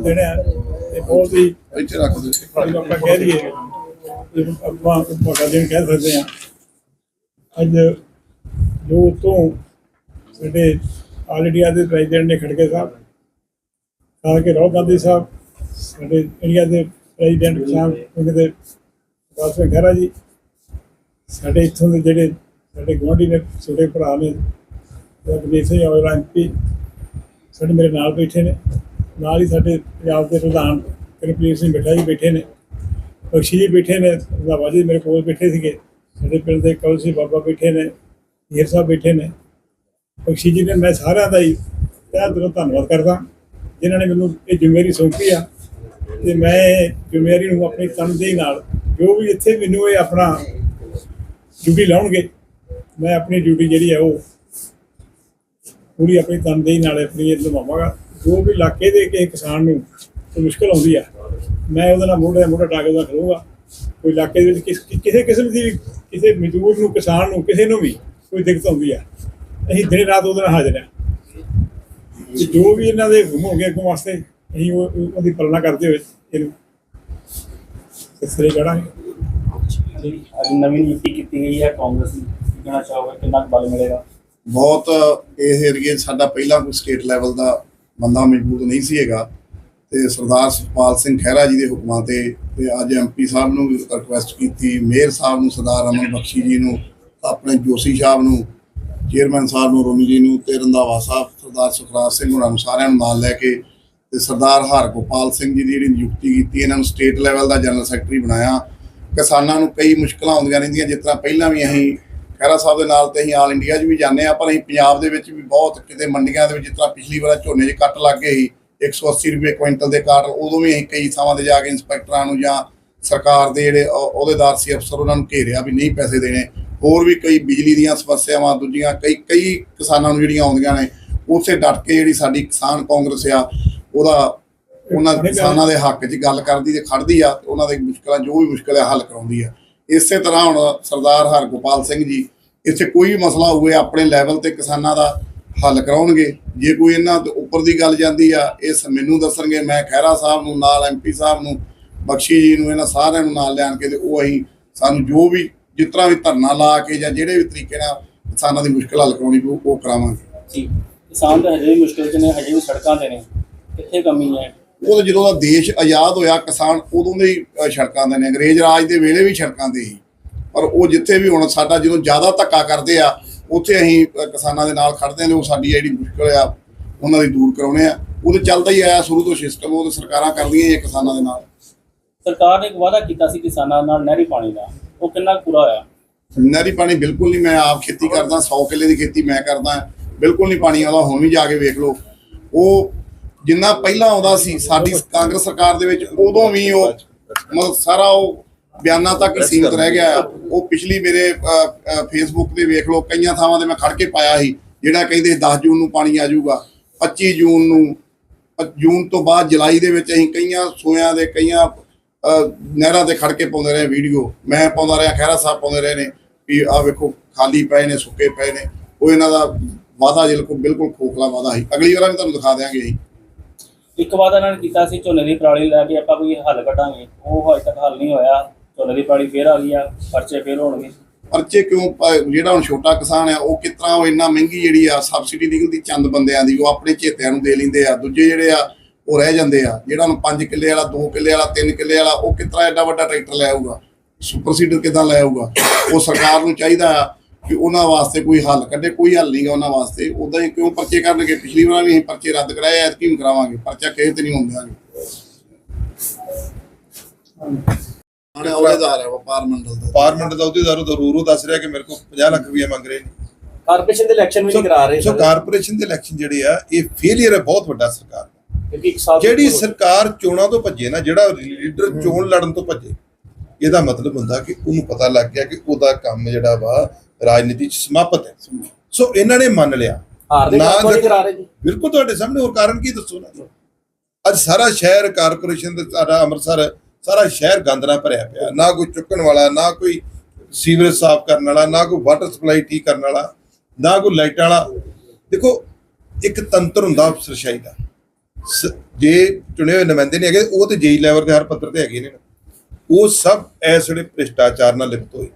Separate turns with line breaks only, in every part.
ਜੋ ਦੇਣਾ ਹੈ, ਇਹ ਬਹੁਤ ਹੀ
ਇੱਥੇ ਰੱਖ ਦੇ
ਭਾਈ ਆਪਾਂ ਕਹਿ ਦਈਏ ਇਹਨੂੰ ਆਪਾਂ ਮੋਟਾ ਦਿਨ ਕਹਿ ਸਕਦੇ ਹਾਂ ਅੱਜ ਜੋ ਤੋਂ ਸਾਡੇ ਆਲ ਇੰਡੀਆ ਦੇ ਪ੍ਰੈਜ਼ੀਡੈਂਟ ਨੇ ਖੜਕੇ ਸਾਹਿਬ ਆ ਕੇ ਰਾਹੁਲ ਗਾਂਧੀ ਸਾਹਿਬ ਸਾਡੇ ਇੰਡੀਆ ਦੇ ਪ੍ਰੈਜ਼ੀਡੈਂਟ ਸਾਹਿਬ ਉਹਨਾਂ ਦੇ ਵਿਕਾਸ ਸਿੰਘ ਖਹਿਰਾ ਜੀ। ਸਾਡੇ ਇੱਥੋਂ ਦੇ ਜਿਹੜੇ ਸਾਡੇ ਗੁਆਂਢੀ ਨੇ ਛੋਟੇ ਭਰਾ ਨੇ ਰਵਨੀਤ ਸਿੰਘ ਔਰ ਐਮਪੀ ਸਾਡੇ ਮੇਰੇ ਨਾਲ ਬੈਠੇ ਨੇ। ਨਾਲ ਹੀ ਸਾਡੇ ਪੰਜਾਬ ਦੇ ਪ੍ਰਧਾਨ ਕਰਪ੍ਰੀਤ ਸਿੰਘ ਬਿੱਟਾ ਜੀ ਬੈਠੇ ਨੇ। ਬਖਸ਼ੀ ਜੀ ਬੈਠੇ ਨੇ, ਰੰਧਾਵਾ ਜੀ ਮੇਰੇ ਕੋਲ ਬੈਠੇ ਸੀਗੇ। ਸਾਡੇ ਪਿੰਡ ਦੇ ਕੌਲਸੀ ਬਾਬਾ ਬੈਠੇ ਨੇ, ਹੀਰ ਸਾਹਿਬ ਬੈਠੇ ਨੇ। ਬਖਸ਼ੀ ਜੀ ਨੇ, ਮੈਂ ਸਾਰਿਆਂ ਦਾ ਹੀ ਤਹਿ ਦਿਲੋਂ ਧੰਨਵਾਦ ਕਰਦਾ, ਜਿਨ੍ਹਾਂ ਨੇ ਮੈਨੂੰ ਇਹ ਜ਼ਿੰਮੇਵਾਰੀ ਸੌਂਪੀ ਆ। ਤੇ ਮੈਂ ਇਹ ਜ਼ਿੰਮੇਵਾਰੀ ਨੂੰ ਆਪਣੀ ਤਨਦੇਹੀ ਨਾਲ, ਜੋ ਵੀ ਇੱਥੇ ਮੈਨੂੰ ਇਹ ਆਪਣਾ ਡਿਊਟੀ ਲਾਉਣਗੇ, ਮੈਂ ਆਪਣੀ ਡਿਊਟੀ ਜਿਹੜੀ ਹੈ ਉਹ ਪੂਰੀ ਆਪਣੀ ਤਨਦੇਹੀ ਨਾਲ ਆਪਣੀ ਇਹ ਨਿਭਾਵਾਂਗਾ। ਜੋ ਵੀ ਇਲਾਕੇ ਦੇ ਕਿਸੇ ਕਿਸਾਨ ਨੂੰ ਕੋਈ ਮੁਸ਼ਕਲ ਆਉਂਦੀ ਆ ਮੈਂ ਉਹਦੇ ਨਾਲ ਮੋਢੇ ਮੋਢਾ ਟਾ ਕੇ ਉਹਦਾ ਖੜੂੰਗਾ। ਕੋਈ ਇਲਾਕੇ ਦੇ ਵਿੱਚ ਕਿਸ- ਕਿਸੇ ਕਿਸਮ ਦੀ ਵੀ ਕਿਸੇ ਮਜ਼ਦੂਰ ਨੂੰ ਕਿਸਾਨ ਨੂੰ ਕਿਸੇ ਨੂੰ ਵੀ ਕੋਈ ਦਿੱਕਤ ਆਉਂਦੀ ਆ। ਅਸੀਂ ਦਿਨ ਰਾਤ ਉਹਦੇ ਨਾਲ ਹਾਜ਼ਰ ਆ। ਜੋ ਵੀ ਇਹਨਾਂ ਦੇ ਹੁਕਮ ਹੋਗੇ ਅੱਗੋਂ ਵਾਸਤੇ ਅਸੀਂ ਉਹ ਉਹ- ਉਹਦੀ ਪਾਲਣਾ ਕਰਦੇ ਹੋਏ ਇਹਨੂੰ ਸਿਰੇ
ਜਿਹੜੀ ਅੱਜ ਨਵੀਂ ਨੀਤੀ ਕੀਤੀ ਗਈ ਹੈ ਕਾਂਗਰਸ ਦੀ ਕਹਿਣਾ ਚਾਹੋਗੇ? ਕਿੰਨਾ ਕੁ ਬਲ ਮਿਲੇਗਾ?
ਬਹੁਤ ਇਹ ਏਰੀਏ 'ਚ ਸਾਡਾ ਪਹਿਲਾਂ ਕੋਈ ਸਟੇਟ ਲੈਵਲ ਦਾ ਬੰਦਾ ਮਜ਼ਬੂਤ ਨਹੀਂ ਸੀ ਹੈਗਾ। ਤੇ ਸਰਦਾਰ ਸੁਖਪਾਲ ਸਿੰਘ ਖਹਿਰਾ ਜੀ ਦੇ ਹੁਕਮਾਂ ਤੇ ਤੇ ਅੱਜ ਐਮਪੀ ਸਾਹਿਬ ਨੂੰ ਵੀ ਰਿਕੁਐਸਟ ਕੀਤੀ, ਮੇਅਰ ਸਾਹਿਬ ਨੂੰ, ਸਰਦਾਰ ਅਮਨ ਬਖਸ਼ੀ ਜੀ ਨੂੰ, ਆਪਣੇ ਜੋਸ਼ੀ ਸਾਹਿਬ ਨੂੰ ਚੇਅਰਮੈਨ ਸਾਹਿਬ ਨੂੰ, ਰੋਮੀ ਜੀ ਨੂੰ ਤੇ ਰੰਧਾਵਾ ਸਾਹਿਬ, ਸਰਦਾਰ ਸੁਖਰਾਜ ਸਿੰਘ ਹੋਰਾਂ ਨੂੰ ਸਾਰਿਆਂ ਨੂੰ ਨਾਲ ਲੈ ਕੇ ਤੇ ਸਰਦਾਰ ਹਰਗੋਪਾਲ ਸਿੰਘ ਜੀ ਦੀ ਜਿਹੜੀ ਨਿਯੁਕਤੀ ਕੀਤੀ, ਇਹਨਾਂ ਨੂੰ ਸਟੇਟ ਲੈਵਲ ਦਾ ਜਨਰਲ ਸੈਕਟਰੀ ਬਣਾਇਆ। ਕਿਸਾਨਾਂ ਨੂੰ ਕਈ ਮੁਸ਼ਕਲਾਂ ਆਉਂਦੀਆਂ ਰਹਿੰਦੀਆਂ, ਜਿਸ ਤਰ੍ਹਾਂ ਪਹਿਲਾਂ ਵੀ ਅਸੀਂ ਖਹਿਰਾ ਸਾਹਿਬ ਦੇ ਨਾਲ ਤੇ ਅਸੀਂ ਆਲ ਇੰਡੀਆ 'ਚ ਵੀ ਜਾਂਦੇ ਆ ਪਰ ਅਸੀਂ ਪੰਜਾਬ ਦੇ ਵਿੱਚ ਵੀ ਬਹੁਤ ਕਿਤੇ ਮੰਡੀਆਂ ਦੇ ਵਿੱਚ ਜਿਸ ਤਰ੍ਹਾਂ ਪਿਛਲੀ ਵਾਰ ਝੋਨੇ 'ਚ ਕੱਟ ਲੱਗ ਗਏ ਸੀ 180 ਰੁਪਏ ਕੁਇੰਟਲ ਦੇ ਕਾਟ ਉਦੋਂ ਵੀ ਅਸੀਂ ਕਈ ਥਾਵਾਂ ਤੇ ਜਾ ਕੇ ਇੰਸਪੈਕਟਰਾਂ ਨੂੰ ਜਾਂ ਸਰਕਾਰ ਦੇ ਜਿਹੜੇ ਅਹੁ- ਅਹੁਦੇਦਾਰ ਸੀ ਅਫਸਰ, ਉਹਨਾਂ ਨੂੰ ਘੇਰਿਆ ਵੀ ਨਹੀਂ ਪੈਸੇ ਦੇਣੇ। ਹੋਰ ਵੀ ਕਈ ਬਿਜਲੀ ਦੀਆਂ ਸਮੱਸਿਆਵਾਂ, ਦੂਜੀਆਂ ਕਈ ਕਈ ਕਿਸਾਨਾਂ ਨੂੰ ਜਿਹੜੀਆਂ ਆਉਂਦੀਆਂ ਨੇ, ਉਸੇ ਡਟ ਕੇ ਜਿਹੜੀ ਸਾਡੀ ਕਿਸਾਨ ਕਾਂਗਰਸ ਆ, ਉਹਦਾ ਉਹਨਾਂ ਕਿਸਾਨਾਂ ਦੇ ਹੱਕ 'ਚ ਗੱਲ ਕਰਦੀ ਤੇ ਖੜਦੀ ਆ, ਤੇ ਉਹਨਾਂ ਦੇ ਮੁਸ਼ਕਲਾਂ, ਜੋ ਵੀ ਮੁਸ਼ਕਲ ਹੈ ਹੱਲ ਕਰਾਉਂਦੀ ਆ। ਇਸੇ ਤਰ੍ਹਾਂ ਹੁਣ ਸਰਦਾਰ ਹਰਗੋਪਾਲ ਸਿੰਘ ਜੀ, ਇੱਥੇ ਕੋਈ ਮਸਲਾ ਹੋਵੇ, ਆਪਣੇ ਲੈਵਲ ਤੇ ਕਿਸਾਨਾਂ ਦਾ ਹੱਲ ਕਰਾਉਣਗੇ। ਜੇ ਕੋਈ ਇਹਨਾਂ ਤੋਂ ਉੱਪਰ ਦੀ ਗੱਲ ਜਾਂਦੀ ਆ, ਇਹ ਸ- ਮੈਨੂੰ ਦੱਸਣਗੇ, ਮੈਂ ਖਹਿਰਾ ਸਾਹਿਬ ਨੂੰ, ਨਾਲ ਐਮਪੀ ਸਾਹਿਬ ਨੂੰ, ਬਖਸ਼ੀ ਜੀ ਨੂੰ, ਇਹਨਾਂ ਸਾਰਿਆਂ ਨੂੰ ਨਾਲ ਲਿਆਣ ਕੇ ਤੇ ਉਹ ਅਸੀਂ ਸਾਨੂੰ ਜੋ ਵੀ, ਜਿਸ ਤਰ੍ਹਾਂ ਵੀ ਧਰਨਾ ਲਾ ਕੇ ਜਾਂ ਜਿਹੜੇ ਵੀ ਤਰੀਕੇ ਨਾਲ ਕਿਸਾਨਾਂ ਦੀ ਮੁਸ਼ਕਲ ਹੱਲ ਕਰਾਉਣੀ ਪਊ, ਉਹ ਕਰਾਵਾਂਗੇ।
ਜੀ। ਕਿਸਾਨ ਤਾਂ ਹਜੇ ਵੀ ਮੁਸ਼ਕਿਲ 'ਚ ਨੇ, ਹਜੇ ਵੀ ਸੜਕਾਂ ਤੇ ਨੇ। ਕਿੱਥੇ ਕਮੀ ਹੈ?
ਉਹ ਜਦੋਂ ਦਾ ਦੇਸ਼ ਆਜ਼ਾਦ ਹੋਇਆ ਕਿਸਾਨ ਉਦੋਂ ਦੇ ਹੀ ਸੜਕਾਂ ਦੇ ਨੇ। ਅੰਗਰੇਜ਼ ਰਾਜ ਦੇ ਵੇਲੇ ਵੀ ਸੜਕਾਂ ਤੇ ਹੀ ਪਰ ਉਹ ਜਿੱਥੇ ਵੀ ਹੁਣ ਸਾਡਾ ਜਦੋਂ ਜ਼ਿਆਦਾ ਧੱਕਾ ਕਰਦੇ ਆ ਉੱਥੇ ਅਸੀਂ ਕਿਸਾਨਾਂ ਦੇ ਨਾਲ ਖੜਦੇ ਨੇ ਉਹ ਸਾਡੀ ਜਿਹੜੀ ਮੁਸ਼ਕਲ ਆ ਉਹਨਾਂ ਦੀ ਦੂਰ ਕਰਾਉਣੇ ਆ। ਉਹ ਤਾਂ ਚੱਲਦਾ ਹੀ ਆਇਆ ਸ਼ੁਰੂ ਤੋਂ ਸਿਸਟਮ ਉਹ ਤਾਂ ਸਰਕਾਰਾਂ ਕਰਦੀਆਂ ਹੀ ਆ ਕਿਸਾਨਾਂ ਦੇ ਨਾਲ।
ਸਰਕਾਰ ਨੇ ਇੱਕ ਵਾਅਦਾ ਕੀਤਾ ਸੀ ਕਿਸਾਨਾਂ ਨਾਲ ਨਹਿਰੀ ਪਾਣੀ ਦਾ। ਉਹ ਕਿੰਨਾ ਪੂਰਾ ਹੋਇਆ?
ਨਹਿਰੀ ਪਾਣੀ ਬਿਲਕੁਲ ਨਹੀਂ ਮੈਂ ਆਪ ਖੇਤੀ ਕਰਦਾ 100 ਕਿੱਲੇ ਦੀ ਖੇਤੀ ਮੈਂ ਕਰਦਾ। ਬਿਲਕੁਲ ਨਹੀਂ ਪਾਣੀ ਆਉਂਦਾ ਹੁਣ ਵੀ ਜਾ ਕੇ ਵੇਖ ਲਓ। ਉਹ ਜਿੰਨਾ ਪਹਿਲਾਂ ਆਉਂਦਾ ਸੀ ਸਾਡੀ ਕਾਂਗਰਸ ਸਰਕਾਰ ਦੇ ਵਿੱਚ ਉਦੋਂ ਵੀ ਉਹ ਮਤਲਬ ਸਾਰਾ ਉਹ ਬਿਆਨਾਂ ਤੱਕ ਹੀ ਸੀਮਿਤ ਰਹਿ ਗਿਆ। ਆ। ਉਹ ਪਿਛਲੀ ਮੇਰੇ ਫੇਸਬੁੱਕ ਤੇ ਵੇਖ ਲਓ ਕਈਆਂ ਥਾਵਾਂ ਤੇ ਮੈਂ ਖੜ ਕੇ ਪਾਇਆ ਸੀ ਜਿਹੜਾ ਕਹਿੰਦੇ 10 ਜੂਨ ਨੂੰ ਪਾਣੀ ਆ ਜਾਊਗਾ 25 ਜੂਨ ਨੂੰ ਜੂਨ ਤੋਂ ਬਾਅਦ ਜੁਲਾਈ ਦੇ ਵਿੱਚ ਅਸੀਂ ਕਈਆਂ ਸੋਇਆਂ ਦੇ ਕਈਆਂ ਨਹਿਰਾਂ ਤੇ ਖੜ ਕੇ ਪਾਉਂਦੇ ਰਹੇ ਵੀਡੀਓ। ਮੈਂ ਪਾਉਂਦਾ ਰਿਹਾ ਖਹਿਰਾ ਸਾਹਿਬ ਪਾਉਂਦੇ ਰਹੇ ਨੇ ਵੀ ਆਹ ਵੇਖੋ ਖਾਲੀ ਪਏ ਨੇ ਸੁੱਕੇ ਪਏ ਨੇ। ਉਹ ਇਹਨਾਂ ਦਾ ਵਾਦਾ ਬਿਲਕੁਲ ਬਿਲਕੁਲ ਖੋਖਲਾ ਵਾਦਾ ਸੀ। ਅਗਲੀ ਵਾਰ ਵੀ ਤੁਹਾਨੂੰ ਦਿਖਾ ਦਿਆਂਗੇ ਅਸੀਂ।
ਇੱਕ ਵਾਅਦਾ ਇਹਨਾਂ ਨੇ ਕੀਤਾ ਸੀ, ਝੋਨੇ ਦੀ ਪਰਾਲੀ ਲੈ ਕੇ ਆਪਾਂ ਕੋਈ ਹੱਲ ਕੱਢਾਂਗੇ। ਉਹ ਹਜੇ ਤੱਕ ਹੱਲ ਨਹੀਂ ਹੋਇਆ। ਝੋਨੇ ਦੀ ਪਰਾਲੀ ਫੇਰ ਆ ਗਈ ਆ, ਪਰਚੇ ਫੇਰ ਹੋਣਗੇ।
ਪਰਚੇ ਕਿਉਂ ਪ- ਜਿਹੜਾ ਹੁਣ ਛੋਟਾ ਕਿਸਾਨ ਆ, ਉਹ ਕਿਸ ਤਰ੍ਹਾਂ ਉਹ ਇੰਨਾ ਮਹਿੰਗੀ ਜਿਹੜੀ ਆ ਸਬਸਿਡੀ ਨਿਕਲਦੀ ਚੰਦ ਬੰਦਿਆਂ ਦੀ, ਉਹ ਆਪਣੇ ਚੇਤਿਆਂ ਨੂੰ ਦੇ ਲੈਂਦੇ ਆ। ਦੂਜੇ ਜਿਹੜੇ ਆ, ਉਹ ਰਹਿ ਜਾਂਦੇ ਆ। ਜਿਹੜਾ ਹੁਣ 5 ਕਿੱਲੇ ਵਾਲਾ 2 ਕਿੱਲੇ ਵਾਲਾ 3 ਕਿੱਲੇ ਵਾਲਾ, ਉਹ ਕਿਸ ਤਰ੍ਹਾਂ ਐਡਾ ਵੱਡਾ ਟਰੈਕਟਰ ਲੈ ਆਊਗਾ? ਸੁਪਰ ਸੀਡਰ ਕਿਦਾਂ ਲੈ ਆਊਗਾ? ਉਹ ਸਰਕਾਰ ਨੂੰ ਚਾਹੀਦਾ ਆ ਕਿ ਉਹਨਾਂ ਵਾਸਤੇ ਕੋਈ ਹੱਲ ਕੱਢੇ ਕੋਈ ਹੱਲ ਨਹੀਂਗਾ ਉਹਨਾਂ ਵਾਸਤੇ। ਉਦਾਂ ਹੀ ਕਿਉਂ ਪਰਚੇ ਕਰਨਗੇ? ਪਿਛਲੀ ਵਾਰ ਵੀ ਅਸੀਂ ਪਰਚੇ ਰੱਦ ਕਰਾਏ ਐਤਕੀ ਵੀ ਕਰਾਵਾਂਗੇ। ਪਰਚਾ ਕਿਸੇ ਤੇ ਨਹੀਂ ਹੁੰਦਿਆਗੇ ਆਣੇ ਅਹੁਦੇਦਾਰ ਹੈ ਵਪਾਰ ਮੰਡਲ ਦਾ।
ਪਾਰਲੀਮੈਂਟ ਦਾ ਅਹੁਦੇਦਾਰ ਤਾਂ ਰੂਰੂ ਦੱਸ ਰਿਹਾ ਕਿ ਮੇਰੇ ਕੋਲ 50 ਲੱਖ ਰੁਪਏ ਮੰਗ ਰਹੇ ਨੇ।
ਕਾਰਪੋਰੇਸ਼ਨ ਦੇ ਇਲੈਕਸ਼ਨ ਵੀ ਨਹੀਂ ਕਰਾ ਰਹੇ
ਸੋ ਕਾਰਪੋਰੇਸ਼ਨ ਦੇ ਇਲੈਕਸ਼ਨ ਜਿਹੜੇ ਆ ਇਹ ਫੇਲਿਅਰ ਹੈ ਬਹੁਤ ਵੱਡਾ ਸਰਕਾਰ ਦਾ। ਜਿਹੜੀ ਸਰਕਾਰ ਚੋਣਾਂ ਤੋਂ ਭੱਜੇ ਨਾ ਜਿਹੜਾ ਲੀਡਰ ਚੋਣ ਲੜਨ ਤੋਂ ਭੱਜੇ ਇਹਦਾ ਮਤਲਬ ਹੁੰਦਾ ਕਿ ਉਹਨੂੰ ਪਤਾ ਲੱਗ ਗਿਆ ਕਿ ਉਹਦਾ ਕੰਮ ਜਿਹੜਾ ਵਾ ਰਾਜਨੀਤੀ ਚ ਸਮਾਪਤ ਹੈ। ਸੋ ਇਹਨਾਂ ਨੇ ਮੰਨ ਲਿਆ।
ਹਾਰ ਦੇ
ਨਾ
ਕਾਰਨ ਨਹੀਂ
ਦੇਖੋ-
ਕਰਾ ਰਹੇ ਜੀ।
ਬਿਲਕੁਲ ਤੁਹਾਡੇ ਸਾਹਮਣੇ ਹੋਰ ਕਾਰਨ ਕੀ ਦੱਸੋ ਨਾ ਅੱਜ ਸਾਰਾ ਸ਼ਹਿਰ ਕਾਰਪੋਰੇਸ਼ਨ ਦੇ ਸਾਰਾ ਅੰਮ੍ਰਿਤਸਰ ਸਾਰਾ ਸ਼ਹਿਰ ਗੰਦ ਨਾਲ ਭਰਿਆ ਪਿਆ। ਨਾ ਕੋਈ ਚੁੱਕਣ ਵਾਲਾ ਨਾ ਕੋਈ ਸੀਵਰੇਜ ਸਾਫ਼ ਕਰਨ ਵਾਲਾ ਨਾ ਕੋਈ ਵਾਟਰ ਸਪਲਾਈ ਠੀਕ ਕਰਨ ਵਾਲਾ ਨਾ ਕੋਈ ਲਾਈਟਾਂ ਵਾਲਾ। ਦੇਖੋ ਇੱਕ ਤੰਤਰ ਹੁੰਦਾ ਅਫਸਰਸ਼ਾਹੀ ਦਾ। ਜੇ ਚੁਣੇ ਹੋਏ ਨੁਮਾਇੰਦੇ ਨਹੀਂ ਹੈਗੇ ਉਹ ਤੇ ਜੇਈ ਲੈਵਲ ਦੇ ਹਰ ਪੱਧਰ ਤੇ ਹੈਗੇ ਨੇ ਨਾ। ਉਹ ਸਭ ਇਸ ਵੇਲੇ ਭ੍ਰਿਸ਼ਟਾਚਾਰ ਨਾਲ ਲਿਪਤ ਹੋਏ।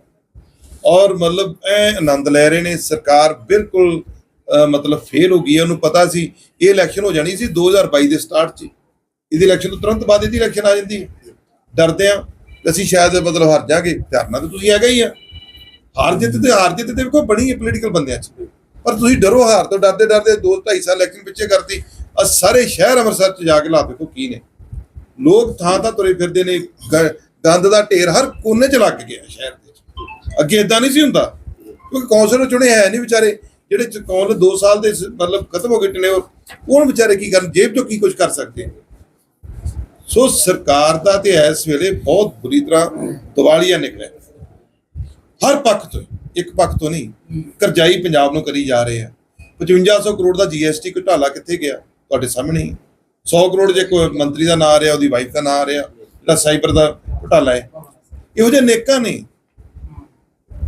ਔਰ ਮਤਲਬ ਐ ਆਨੰਦ ਲੈ ਰਹੇ ਨੇ, ਸਰਕਾਰ ਬਿਲਕੁਲ ਮਤਲਬ ਫੇਲ ਹੋ ਗਈ ਹੈ, ਉਹਨੂੰ ਪਤਾ ਸੀ। ਇਹ ਇਲੈਕਸ਼ਨ ਹੋ ਜਾਣੀ ਸੀ 2022 ਦੇ ਸਟਾਰਟ 'ਚ ਹੀ। ਇਹਦੀ ਇਲੈਕਸ਼ਨ ਤੋਂ ਤੁਰੰਤ ਬਾਅਦ ਇਹਦੀ ਇਲੈਕਸ਼ਨ ਆ ਜਾਂਦੀ ਹੈ। ਡਰਦੇ ਆ ਅਸੀਂ ਸ਼ਾਇਦ ਮਤਲਬ ਹਾਰ ਜਾਾਂਗੇ। ਧਰਨਾ ਤਾਂ ਤੁਸੀਂ ਹੈਗਾ ਹੀ ਆ। ਹਾਰ ਜਿੱਤ ਤੇ ਹਾਰ ਜਿੱਤ ਤੇ ਕੋਈ ਬਣੀ ਹੈ ਪੋਲੀਟੀਕਲ ਬੰਦਿਆਂ 'ਚ। ਪਰ ਤੁਸੀਂ ਡਰੋ ਹਾਰ ਤੋਂ, ਡਰਦੇ ਡਰਦੇ 2 2.5 ਸਾਲ ਇਲੈਕਸ਼ਨ ਪਿੱਛੇ ਕਰਤੀ। ਆ ਸਾਰੇ ਸ਼ਹਿਰ ਅੰਮ੍ਰਿਤਸਰ 'ਚ ਜਾ ਕੇ ਲਾ ਦੇਖੋ ਕੀ ਨੇ? ਲੋਕ ਥਾਂ ਥਾਂ ਤੁਰੇ ਫਿਰਦੇ ਨੇ ਗੰਦ ਦਾ ਢੇਰ ਹਰ ਕੋਨੇ 'ਚ ਲੱਗ ਗਿਆ ਸ਼ਹਿਰ ਅੱਗੇ ਇਦਾਂ ਨਹੀਂ ਸੀ ਹੁੰਦਾ। ਕਿਉਂਕਿ ਕੌਂਸਲਰ ਚੁਣੇ ਹੈ ਨਹੀਂ ਵਿਚਾਰੇ। ਜਿਹੜੇ ਚ- ਕੌਂਸਲ 2 ਸਾਲ ਦੇ ਮਤਲਬ ਖਤਮ ਹੋ ਗਏ ਟਨੇ ਉਹ ਵਿਚਾਰੇ ਕੀ ਕਰਨ, ਜੇਬ ਚੋਂ ਕੀ ਕੁਝ ਕਰ ਸਕਦੇ ਸੋ ਸਰਕਾਰ ਦਾ ਤੇ ਇਸ ਵੇਲੇ ਬਹੁਤ ਬੁਰੀ ਤਰ੍ਹਾਂ ਦਿਵਾਲੀਆ ਨਿਕਲਿਆ ਹਰ ਪੱਖ ਤੋਂ, ਇੱਕ ਪੱਖ ਤੋਂ ਨਹੀਂ, ਕਰਜ਼ਾਈ ਪੰਜਾਬ ਨੂੰ ਕਰੀ ਜਾ ਰਹੇ ਆ। 5500 ਕਰੋੜ ਦਾ ਜੀਐਸਟੀ ਘੁਟਾਲਾ ਕਿੱਥੇ ਗਿਆ? ਤੁਹਾਡੇ ਸਾਹਮਣੇ ਹੀ। 100 ਕਰੋੜ ਜੇ ਕੋਈ ਮੰਤਰੀ ਦਾ ਨਾਂ ਆ ਰਿਹਾ, ਉਹਦੀ ਵਾਈਫ ਦਾ ਨਾਂ ਆ ਰਿਹਾ ਜਿਹੜਾ ਸਾਈਬਰ ਦਾ ਘੁਟਾਲਾ ਹੈ। ਇਹੋ ਜਿਹੇ ਨੇਕਾਂ ਨੇ।